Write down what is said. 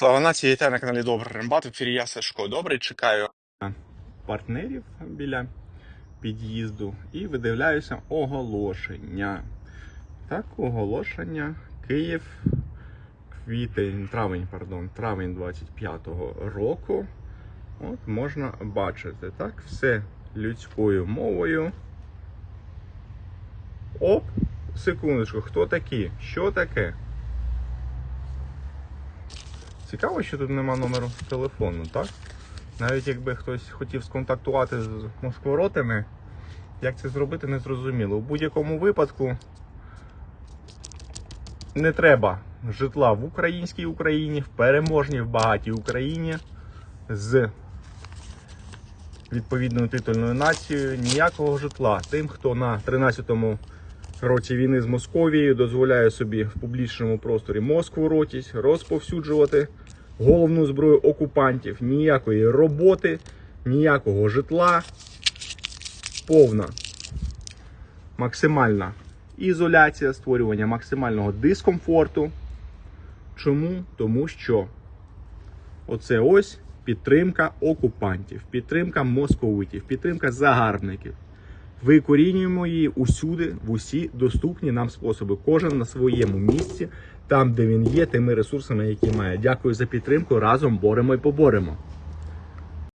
Слава нації, вітаю на каналі Добрий Рембат. В ефірі я Сашко. Добрий, чекаю партнерів біля під'їзду і видивляюся оголошення. Так, оголошення. Київ, квітень, травень, пардон, травень 25-го року. От можна бачити, так, все людською мовою. Оп, секундочку, хто такі? Що таке? Цікаво, що тут нема номеру телефону, так? Навіть якби хтось хотів сконтактувати з москворотами, як це зробити, не зрозуміло. У будь-якому випадку не треба житла в українській Україні, в переможній, в багатій Україні з відповідною титульною нацією. Ніякого житла тим, хто на 13-му році війни з Московією дозволяє собі в публічному просторі Москву ротість, розповсюджувати головну зброю окупантів, ніякої роботи, ніякого житла, повна максимальна ізоляція, створювання максимального дискомфорту. Чому? Тому що оце ось підтримка окупантів, підтримка московитів, підтримка загарбників. Викорінюємо її усюди, в усі доступні нам способи. Кожен на своєму місці, там, де він є, тими ресурсами, які має. Дякую за підтримку. Разом боремо і поборемо.